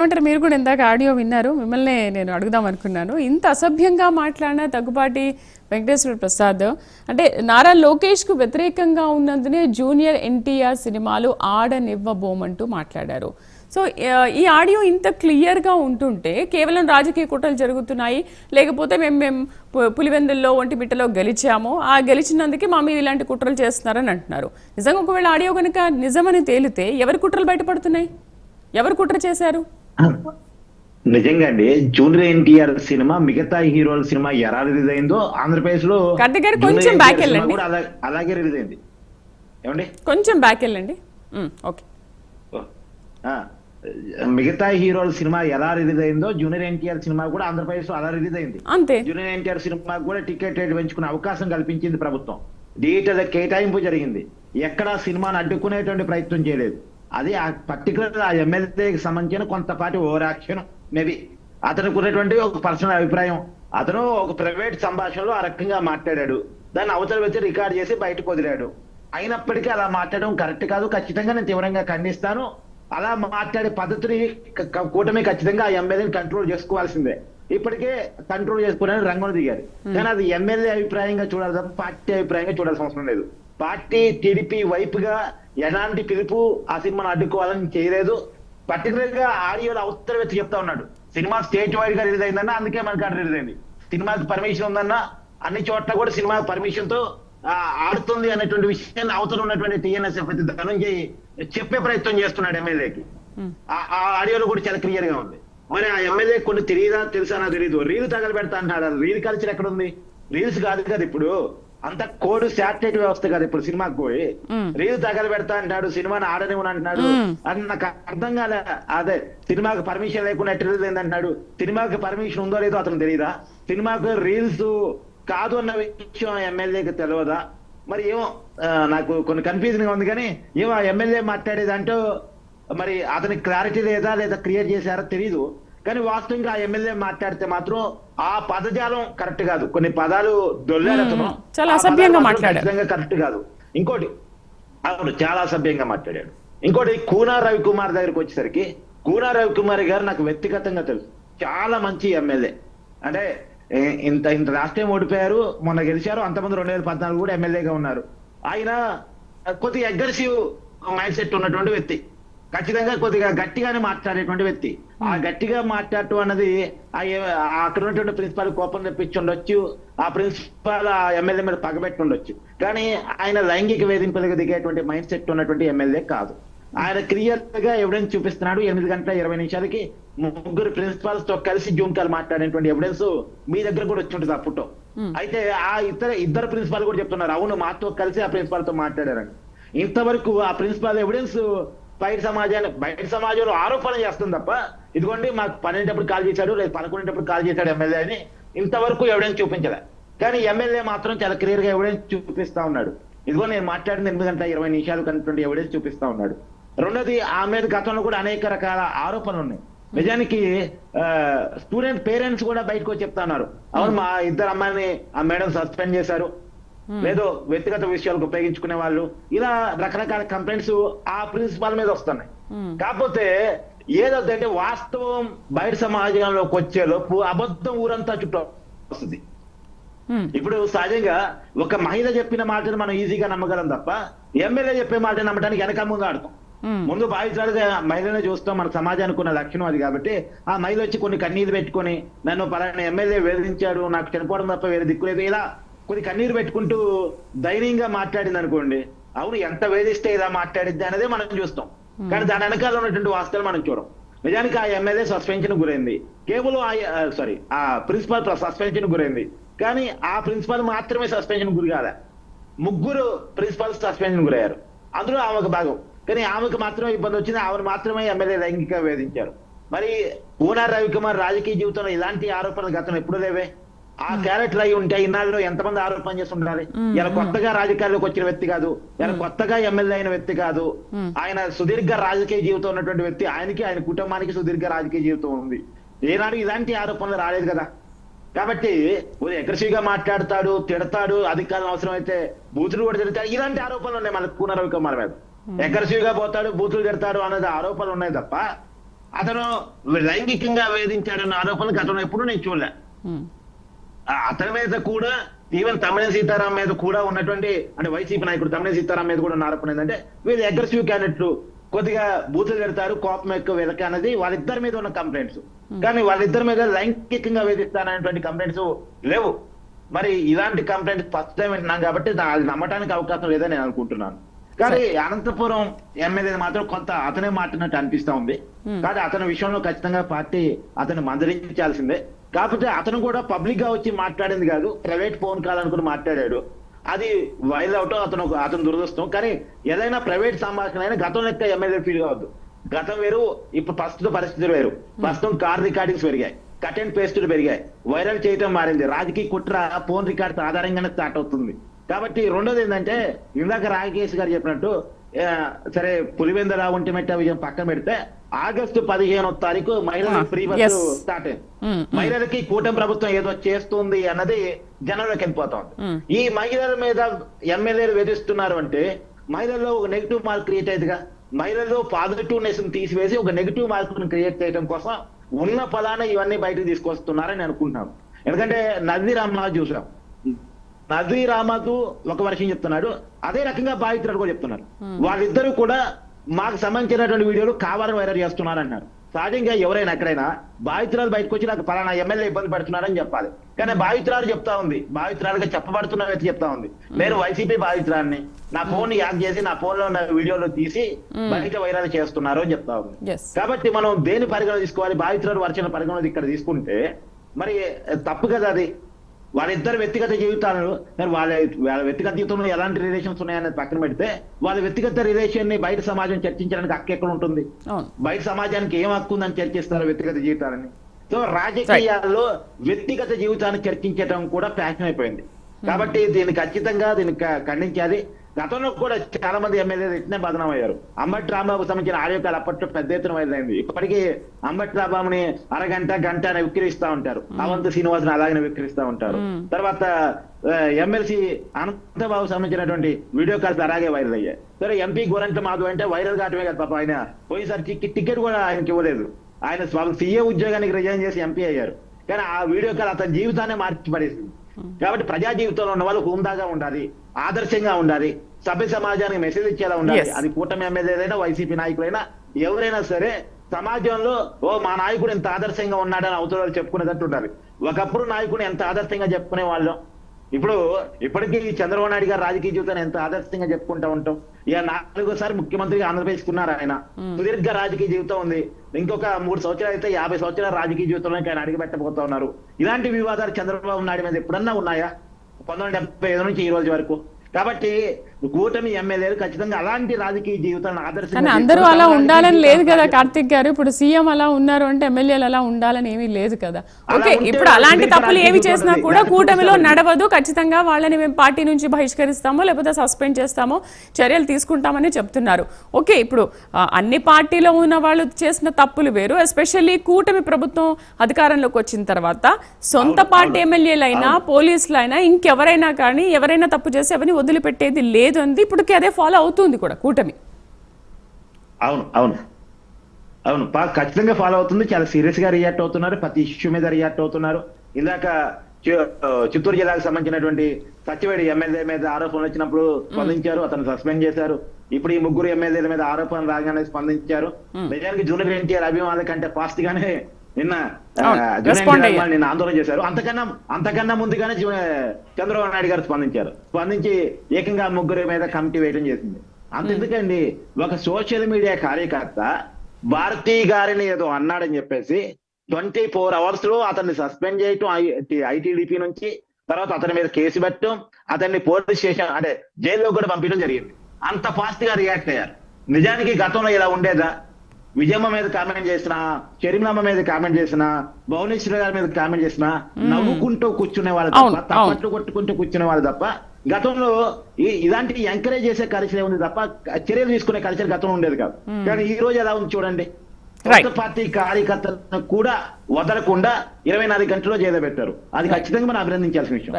ఏమంటారు? మీరు కూడా ఇందాక ఆడియో విన్నారు. మిమ్మల్ని నేను అడుగుదాం అనుకున్నాను. ఇంత అసభ్యంగా మాట్లాడిన తగ్గుపాటి వెంకటేశ్వర ప్రసాద్ అంటే నారా లోకేష్కు వ్యతిరేకంగా ఉన్నందునే జూనియర్ ఎన్టీఆర్ సినిమాలు ఆడనివ్వబోమంటూ మాట్లాడారు. సో ఈ ఆడియో ఇంత క్లియర్గా ఉంటుంటే కేవలం రాజకీయ కుట్రలు జరుగుతున్నాయి. లేకపోతే మేము మేము పు- పులివెందుల్లో ఒంటిమిట్టలో గెలిచాము. ఆ గెలిచినందుకే మా మీద ఇలాంటి కుట్రలు చేస్తున్నారని అంటున్నారు. నిజంగా ఒకవేళ ఆడియో కనుక నిజమని తేలితే ఎవరి కుట్రలు బయటపడుతున్నాయి? ఎవరు కుట్ర చేశారు? నిజంగా అండి. జూనియర్ ఎన్టీఆర్ సినిమా మిగతా హీరోల సినిమా ఎలా రిలీజ్ అయిందో ఆంధ్రప్రదేశ్లో కొంచెం సినిమా వెళ్ళండి. అలాగే రిలీజ్ అయింది. ఏమండి? కొంచెం బ్యాక్ వెళ్ళండి. ఓకే. మిగతా హీరోల సినిమా ఎలా రిలీజ్ అయిందో జూనియర్ ఎన్టీఆర్ సినిమా కూడా ఆంధ్రప్రదేశ్లో అలా రిలీజ్ అయింది. అంతే. జూనియర్ ఎన్టీఆర్ సినిమా కూడా టికెట్ రేట్ పెంచుకునే అవకాశం కల్పించింది ప్రభుత్వం. డిజిటల్ కేటాయింపు జరిగింది. ఎక్కడ సినిమాను అడ్డుకునేటువంటి ప్రయత్నం చేయలేదు. అది ఆ పర్టికులర్ ఆ ఎమ్మెల్యేకి సంబంధించిన కొంతపాటి ఓవర్ యాక్షన్ మేబీ. అతనికి ఉన్నటువంటి ఒక పర్సనల్ అభిప్రాయం. అతను ఒక ప్రైవేట్ సంభాషణలో ఆ రకంగా మాట్లాడాడు. దాన్ని అవతల వ్యక్తి రికార్డ్ చేసి బయటకు వదిలాడు. అయినప్పటికీ అలా మాట్లాడడం కరెక్ట్ కాదు. ఖచ్చితంగా నేను తీవ్రంగా ఖండిస్తాను. అలా మాట్లాడే పద్ధతిని కూటమి ఖచ్చితంగా ఆ ఎమ్మెల్యేని కంట్రోల్ చేసుకోవాల్సిందే. ఇప్పటికే కంట్రోల్ చేసుకోవడానికి రంగంలో దిగారు. కానీ అది ఎమ్మెల్యే అభిప్రాయంగా చూడాలి తప్ప పార్టీ అభిప్రాయంగా చూడాల్సిన అవసరం లేదు. పార్టీ టీడీపీ వైపుగా ఎలాంటి పిలుపు ఆ సినిమాను అడ్డుకోవాలని చేయలేదు. పర్టికులర్గా ఆడియోలో అవతల వ్యక్తి చెప్తా ఉన్నాడు. సినిమా స్టేట్ వైడ్గా రిలీజ్ అయిందన్న అందుకే మనకి అక్కడ రిలీజ్ అయింది. సినిమాకి పర్మిషన్ ఉందన్న అన్ని చోట్ల కూడా సినిమా పర్మిషన్తో ఆడుతుంది అనేటువంటి విషయాన్ని అవతల ఉన్నటువంటి టీఎన్ఎస్ఎఫ్ ధనంజయ్ చెప్పే ప్రయత్నం చేస్తున్నాడు ఎమ్మెల్యేకి. ఆ- ఆ ఆడియోలో కూడా చాలా క్లియర్గా ఉంది. మరి ఆ ఎమ్మెల్యే కొన్ని తెలియదా తెలుసా నాకు తెలియదు రీల్ తగల పెడతా అంటాడు రీల్ కల్చర్ ఎక్కడ ఉంది? రీల్స్ కాదు కదా ఇప్పుడు. అంత కోడ్ శాటిలైట్ వ్యవస్థ కదా ఇప్పుడు సినిమాకి పోయి. రీల్ తగల పెడతా అంటాడు సినిమాని ఆడనివ్వను అంటున్నాడు. అది నాకు అర్థం కాలే. అదే సినిమాకి పర్మిషన్ లేకుండా అయింది అంటున్నాడు. సినిమాకి పర్మిషన్ ఉందో లేదో అతను తెలియదా సినిమాకి రీల్స్ కాదు అన్న విషయం ఎమ్మెల్యేకి తెలియదా మరి ఏమో నాకు కొన్ని కన్ఫ్యూజన్గా ఉంది కానీ ఏమో ఎమ్మెల్యే మాట్లాడేదంటూ మరి అతనికి క్లారిటీ లేదా లేదా క్రియేట్ చేశారో తెలియదు కానీ వాస్తవంగా ఆ ఎమ్మెల్యే మాట్లాడితే మాత్రం ఆ పదజాలం కరెక్ట్ కాదు. కొన్ని పదాలు దొల్లారు. చాలా అసభ్యంగా మాట్లాడారు. కరెక్ట్ కాదు. ఇంకోటి అవును చాలా అసభ్యంగా మాట్లాడాడు. ఇంకోటి కూనా రవికుమార్ దగ్గరికి వచ్చేసరికి కూనా రవికుమార్ గారు నాకు వ్యక్తిగతంగా తెలుసు. చాలా మంచి ఎమ్మెల్యే. అంటే ఇంత ఇంత లాస్ట్ టైం ఓడిపోయారు మొన్న గెలిచారు అంతమంది రెండు వేల పద్నాలుగు కూడా ఎమ్మెల్యేగా ఉన్నారు. ఆయన కొద్దిగా అగ్రెసివ్ మైండ్ సెట్ ఉన్నటువంటి వ్యక్తి. ఖచ్చితంగా కొద్దిగా గట్టిగానే మాట్లాడేటువంటి వ్యక్తి. ఆ గట్టిగా మాట్లాడటం అన్నది అక్కడ ఉన్నటువంటి ప్రిన్సిపాల్ కోపం తెప్పించి ఉండొచ్చు ఆ ప్రిన్సిపాల్ ఆ ఎమ్మెల్యే మీద పగబెట్టి ఉండొచ్చు. కానీ ఆయన లైంగిక వేధింపులకు దిగేటువంటి మైండ్ సెట్ ఉన్నటువంటి ఎమ్మెల్యే కాదు. ఆయన క్లియర్గా ఎవిడెన్స్ చూపిస్తున్నాడు. ఎనిమిది గంటల ఇరవై నిమిషాలకి ముగ్గురు ప్రిన్సిపాల్స్తో కలిసి జూమ్ కాల్ మాట్లాడేటువంటి ఎవిడెన్స్ మీ దగ్గర కూడా వచ్చి ఉంటుంది ఆ ఫోటో అయితే ఆ ఇతర ఇద్దరు ప్రిన్సిపాల్ కూడా చెప్తున్నారు. అవును మాతో కలిసి ఆ ప్రిన్సిపాల్తో మాట్లాడారని. ఇంతవరకు ఆ ప్రిన్సిపాల్ ఎవిడెన్స్ బయట సమాజాన్ని బయట సమాజంలో ఆరోపణ చేస్తుంది తప్ప ఇదిగోండి మాకు పన్నెండప్పుడు కాల్ చేశాడు లేదు పదకొండేటప్పుడు కాల్ చేశాడు ఎమ్మెల్యే అని ఇంతవరకు ఎవిడెన్స్ చూపించలే. కానీ ఎమ్మెల్యే మాత్రం చాలా క్లియర్గా ఎవిడెన్స్ చూపిస్తా ఉన్నాడు. ఇదిగో నేను మాట్లాడిన ఎనిమిది గంటల ఇరవై నిమిషాలు కనుక ఎవిడెన్స్ చూపిస్తా ఉన్నాడు. రెండోది ఆ మీద గతంలో కూడా అనేక రకాల ఆరోపణలు ఉన్నాయి. నిజానికి స్టూడెంట్ పేరెంట్స్ కూడా బయటకు వచ్చి చెప్తా ఉన్నారు. అవును మా ఇద్దరు అమ్మాయిని ఆ మేడం సస్పెండ్ చేశారు. లేదో వ్యక్తిగత విషయాలకు ఉపయోగించుకునే వాళ్ళు. ఇలా రకరకాల కంప్లైంట్స్ ఆ ప్రిన్సిపాల్ మీద వస్తున్నాయి. కాకపోతే ఏదొద్దంటే వాస్తవం బయట సమాజంలోకి వచ్చే లోపు అబద్ధం ఊరంతా చుట్టూ వస్తుంది. ఉమ్, ఇప్పుడు సహజంగా ఒక మహిళ చెప్పిన మాటను మనం ఈజీగా నమ్మగలం తప్ప ఎమ్మెల్యే చెప్పే మాట నమ్మడానికి వెనక ముందు ఆడతాం. ముందు భావించాలిగా మహిళనే చూస్తాం మన సమాజానికి ఉన్న లక్షణం అది కాబట్టి ఆ మహిళ వచ్చి కొన్ని కన్నీరు పెట్టుకొని నన్ను పలానా ఎమ్మెల్యే వేధించాడు నాకు చనిపోవడం తప్ప వేరే దిక్కులేదు ఇలా కొన్ని కన్నీరు పెట్టుకుంటూ ధైర్యంగా మాట్లాడింది అనుకోండి అవును ఎంత వేధిస్తే ఇలా మాట్లాడిద్ది అనేది మనం చూస్తాం. కానీ దాని వెనకాల ఉన్నటువంటి వాస్తవాలు మనం చూడం. నిజానికి ఆ ఎమ్మెల్యే సస్పెన్షన్ గురైంది. కేవలం ఆ సారీ ఆ ప్రిన్సిపాల్ సస్పెన్షన్ గురైంది. కానీ ఆ ప్రిన్సిపాల్ మాత్రమే సస్పెన్షన్ గురి కాలే. ముగ్గురు ప్రిన్సిపల్స్ సస్పెన్షన్ గురయ్యారు. అందులో ఆమెకు భాగం. కానీ ఆమెకు మాత్రమే ఇబ్బంది వచ్చింది. ఆమెను మాత్రమే ఎమ్మెల్యే లైంగిక వేధించారు. మరి పూనా రవికుమార్ రాజకీయ జీవితంలో ఇలాంటి ఆరోపణలు గతం ఎప్పుడు లేవే? ఆ క్యారెక్టర్ అయి ఉంటే ఇన్నాళ్ళలో ఎంతమంది ఆరోపణ చేస్తుండాలి ఇలా కొత్తగా రాజకీయాల్లోకి వచ్చిన వ్యక్తి కాదు. ఇలా కొత్తగా ఎమ్మెల్యే అయిన వ్యక్తి కాదు. ఆయన సుదీర్ఘ రాజకీయ జీవితం ఉన్నటువంటి వ్యక్తి. ఆయనకి ఆయన కుటుంబానికి సుదీర్ఘ రాజకీయ జీవితం ఉంది. ఏనాడు ఇలాంటి ఆరోపణలు రాలేదు కదా. కాబట్టి అగ్రెసివ్గా మాట్లాడతాడు తిడతాడు అధికారం అవసరం అయితే బూతులు కూడా తిడతాడు. ఇలాంటి ఆరోపణలు ఉన్నాయి మన కూన రవికుమార్ మీద. అగ్రెసివ్గా పోతాడు బూతులు తిడతాడు అనేది ఆరోపణలు ఉన్నాయి తప్ప అతను లైంగికంగా వేధించాడన్న ఆరోపణలు గతంలో ఎప్పుడు నేను చూడలే. అతని మీద కూడా ఈవెన్ తమిళ సీతారాం మీద కూడా ఉన్నటువంటి అంటే వైసీపీ నాయకుడు తమిళ సీతారాం మీద కూడా ఉన్న ఆరోపణ ఏంటంటే వీళ్ళు అగ్రెసివ్ క్యాండిడేట్లు కొద్దిగా బూతులు పెడతారు కోపం ఎక్కువ వీళ్ళకి అన్నది వాళ్ళిద్దరి మీద ఉన్న కంప్లైంట్స్ కానీ వాళ్ళిద్దరి మీద లైంగికంగా వేధిస్తాననేటువంటి కంప్లైంట్స్ లేవు. మరి ఇలాంటి కంప్లైంట్స్ ఫస్ట్ టైం వింటున్నాం కాబట్టి అది నమ్మటానికి అవకాశం లేదని నేను అనుకుంటున్నాను. కానీ అనంతపురం ఎమ్మెల్యే మాత్రం కొంత అతనే మాట్లాడినట్టు అనిపిస్తా ఉంది. కానీ అతని విషయంలో ఖచ్చితంగా పార్టీ అతను మందలించాల్సిందే. కాకపోతే అతను కూడా పబ్లిక్గా వచ్చి మాట్లాడింది కాదు ప్రైవేట్ ఫోన్ కాల్ అనుకుని మాట్లాడాడు. అది వైరల్ అవటం అతను అతను దురదృష్టం. కానీ ఏదైనా ప్రైవేట్ సంభాషణ అయినా గతం లెక్క ఎమ్మెల్యే ఫీల్ కావద్దు. గతం వేరు ఇప్పుడు ప్రస్తుత పరిస్థితులు వేరు. ప్రస్తుతం కార్ రికార్డింగ్స్ పెరిగాయి. కట్ అండ్ పేస్టులు పెరిగాయి. వైరల్ చేయటం మారింది. రాజకీయ కుట్ర ఫోన్ రికార్డ్స్ ఆధారంగానే స్టార్ట్ అవుతుంది. కాబట్టి రెండోది ఏంటంటే ఇందాక రాకేష్ గారు చెప్పినట్టు సరే పులివెందల ఒంటిమెట్ట విజయం పక్కన పెడితే ఆగస్టు పదిహేనో తారీఖు మహిళల Ah, ఫ్రీ. బస్సు స్టార్ట్ అయింది మహిళలకి కూటమి ప్రభుత్వం ఏదో చేస్తుంది అన్నది జనంలోకి వెళ్ళిపోతుంది. ఈ మహిళల మీద ఎమ్మెల్యేలు వేధిస్తున్నారు అంటే మహిళల్లో ఒక నెగిటివ్ మార్క్ క్రియేట్ అయ్యేదిగా. మహిళల్లో పాజిటివ్నెస్ తీసివేసి ఒక నెగిటివ్ మార్క్ క్రియేట్ చేయడం కోసం ఉన్న ఫలానా ఇవన్నీ బయటకు తీసుకొస్తున్నారని అనుకుంటున్నాను. ఎందుకంటే నది రామనాథ్ చూసాం నది రామకు ఒక వర్షం చెప్తున్నాడు. అదే రకంగా బాధితుడు కూడా చెప్తున్నారు. వాళ్ళిద్దరూ కూడా మాకు సంబంధించినటువంటి వీడియోలు కావాలని వైరల్ చేస్తున్నారు అన్నారు. సహజంగా ఎవరైనా ఎక్కడైనా బాధితురాలు బయటకు వచ్చి నాకు పలానా ఎమ్మెల్యే ఇబ్బంది పెడుతున్నారని చెప్పాలి. కానీ బాధితురాలు చెప్తా ఉంది. బాధితురాలుగా చెప్పబడుతున్న వ్యక్తి చెప్తా ఉంది. నేను వైసీపీ బాధితురాన్ని నా ఫోన్ యాక్ చేసి నా ఫోన్లో ఉన్న వీడియోలు తీసి బయట వైరల్ చేస్తున్నారు అని చెప్తా ఉంది. కాబట్టి మనం దేని పరిగణ తీసుకోవాలి? బాధితురాలు వర్చిన పరిగణ ఇక్కడ తీసుకుంటే మరి తప్పు కదా అది. వాళ్ళిద్దరు వ్యక్తిగత జీవితాలు మరి వాళ్ళ వాళ్ళ వ్యక్తిగత జీవితంలో ఎలాంటి రిలేషన్స్ ఉన్నాయనేది పక్కన పెడితే వాళ్ళ వ్యక్తిగత రిలేషన్ని బయట సమాజం చర్చించడానికి హక్కు ఎక్కడ ఉంటుంది? బయట సమాజానికి ఏం హక్కు ఉందని చర్చిస్తారు వ్యక్తిగత జీవితాలని? సో రాజకీయాల్లో వ్యక్తిగత జీవితాన్ని చర్చించడం కూడా ఫ్యాషన్ అయిపోయింది కాబట్టి దీన్ని ఖచ్చితంగా దీన్ని ఖండించాలి. గతంలో కూడా చాలా మంది ఎమ్మెల్యేలు ఇట్నే బదనం అయ్యారు అంబటి రాంబాబు సంబంధించిన ఆడియోకాలు అప్పట్లో పెద్ద ఎత్తున వైరలైంది. ఇప్పటికీ అంబటి రాంబాబుని అరగంట గంట అని విక్రిస్తా ఉంటారు. అవంత శ్రీనివాసుని అలాగనే విక్రిస్తా ఉంటారు. తర్వాత ఎమ్మెల్సీ అనంతబాబు సంబంధించినటువంటి వీడియో కాల్స్ అలాగే వైరల్ అయ్యాయి సరే ఎంపీ గోరంట్ల మాధవ్ అంటే వైరల్ కావటమే కదా పాప ఆయన. పోయినసారి టికెట్ టికెట్ కూడా ఆయనకి ఇవ్వలేదు. ఆయన స్వ- సీఏ ఉద్యోగానికి రిజైన్ చేసి ఎంపీ అయ్యారు. కానీ ఆ వీడియో కాల్ అతని జీవితాన్ని మార్చి పడేసింది కాబట్టి ప్రజా జీవితంలో ఉన్న వాళ్ళు హుందాగా ఉండాలి ఆదర్శంగా ఉండాలి సభ్య సమాజానికి మెసేజ్ ఇచ్చేలా ఉండాలి. అది కూటమి ఎమ్మెల్యేలైనా వైసీపీ నాయకులైనా ఎవరైనా సరే సమాజంలో ఓ మా నాయకుడు ఎంత ఆదర్శంగా ఉన్నాడని అవతల చెప్పుకునేటట్టు ఉండాలి ఒకప్పుడు నాయకుడు ఎంత ఆదర్శంగా చెప్పుకునే వాళ్ళం? ఇప్పుడు ఇప్పటికీ ఈ చంద్రబాబు నాయుడు గారు రాజకీయ జీవితాన్ని ఎంత ఆదర్శంగా చెప్పుకుంటా ఉంటాం? ఇక నాలుగోసారి ముఖ్యమంత్రిగా ఆంధ్రప్రదేశ్ ఉన్నారు ఆయన సుదీర్ఘ రాజకీయ జీవితం ఉంది. ఇంకొక మూడు సంవత్సరాలు అయితే యాభై సంవత్సరాల రాజకీయ జీవితంలోకి ఆయన అడిగి పెట్టబోతా ఉన్నారు. ఇలాంటి వివాదాలు చంద్రబాబు నాయుడు మీద ఎప్పుడన్నా ఉన్నాయా? పంతొమ్మిది డెబ్బై ఐదు నుంచి ఈ రోజు వరకు. కాబట్టి కూటమి ఎమ్మెల్యేలు ఖచ్చితంగా అలాంటి రాజకీయ జీవితాలను ఆదర్శంగా అందరూ అలా ఉండాలని లేదు జీవితాన్ని కదా? కార్తిక్ గారు. ఇప్పుడు సీఎం అలా ఉన్నారు అంటే ఎమ్మెల్యేలు అలా ఉండాలని ఏమీ లేదు కదా. ఓకే ఇప్పుడు అలాంటి తప్పులు ఏవి రాజకీయ చేసినా కూడా. కూటమిలో నడవదు. ఖచ్చితంగా వాళ్ళని మేము పార్టీ నుంచి బహిష్కరిస్తామో లేకపోతే సస్పెండ్ చేస్తామో చర్యలు తీసుకుంటామని చెప్తున్నారు. ఓకే ఇప్పుడు అన్ని పార్టీలో ఉన్న వాళ్ళు చేసిన తప్పులు వేరు. ఎస్పెషల్లీ కూటమి ప్రభుత్వం అధికారంలోకి వచ్చిన తర్వాత సొంత పార్టీ. ఎమ్మెల్యేలైనా పోలీసులైనా ఇంకెవరైనా కానీ ఎవరైనా తప్పు చేసి అవన్నీ వదిలిపెట్టేది లేదు అంది. ఇప్పటికీ అదే ఫాలో అవుతుంది కూడా కూటమి. అవును అవును. అవును ఖచ్చితంగా ఫాలో అవుతుంది. చాలా సీరియస్గా రియాక్ట్ అవుతున్నారు. ప్రతి ఇష్యూ మీద రియాక్ట్ అవుతున్నారు. ఇందాక చిత్తూరు జిల్లాకు సంబంధించినటువంటి సత్యవేడి ఎమ్మెల్యే మీద ఆరోపణలు వచ్చినప్పుడు స్పందించారు. అతను సస్పెండ్ చేశారు. ఇప్పుడు ఈ ముగ్గురు ఎమ్మెల్యేల మీద ఆరోపణలు రాగానే స్పందించారు. నిజానికి జూనియర్ ఎన్టీఆర్ అభిమానుల కంటే ఫాస్ట్ గానే నిన్న నిన్న ఆందోళన చేశారు. అంతకన్నా అంతకన్నా ముందుగానే చంద్రబాబు నాయుడు గారు స్పందించారు. స్పందించి ఏకంగా ముగ్గురు మీద కమిటీ వేయడం చేసింది. అంతెందుకండి ఒక సోషల్ మీడియా కార్యకర్త భారతీ గారిని ఏదో అన్నాడని చెప్పేసి ట్వంటీ ఫోర్ అవర్స్లో అతన్ని సస్పెండ్ చేయటం ఐటీడీపీ నుంచి తర్వాత అతని మీద కేసు పెట్టడం అతన్ని పోలీస్ స్టేషన్ అంటే జైల్లో కూడా పంపించడం జరిగింది. అంత ఫాస్ట్గా రియాక్ట్ అయ్యారు. నిజానికి గతంలో ఇలా ఉండేదా? విజయమ్మ మీద కామెంట్ చేసిన షరీంలమ్మ మీద కామెంట్ చేసిన భువనేశ్వర గారి మీద కామెంట్ చేసిన నవ్వుకుంటూ కూర్చునే వాళ్ళు తప్ప. తప్పట్లు కొట్టుకుంటూ కూర్చునే వాళ్ళు తప్ప గతంలో ఇలాంటి ఎంకరేజ్ చేసే కల్చర్ ఉంది తప్ప చర్యలు తీసుకునే కల్చర్ గతంలో ఉండేది కాదు. కానీ ఈ రోజు ఎలా ఉంది చూడండి. కొత్త పార్టీ కార్యకర్తలను కూడా వదలకుండా ఇరవై నాలుగు గంటల్లో జైలు పెట్టారు. అది ఖచ్చితంగా మనం అభినందించాల్సిన విషయం.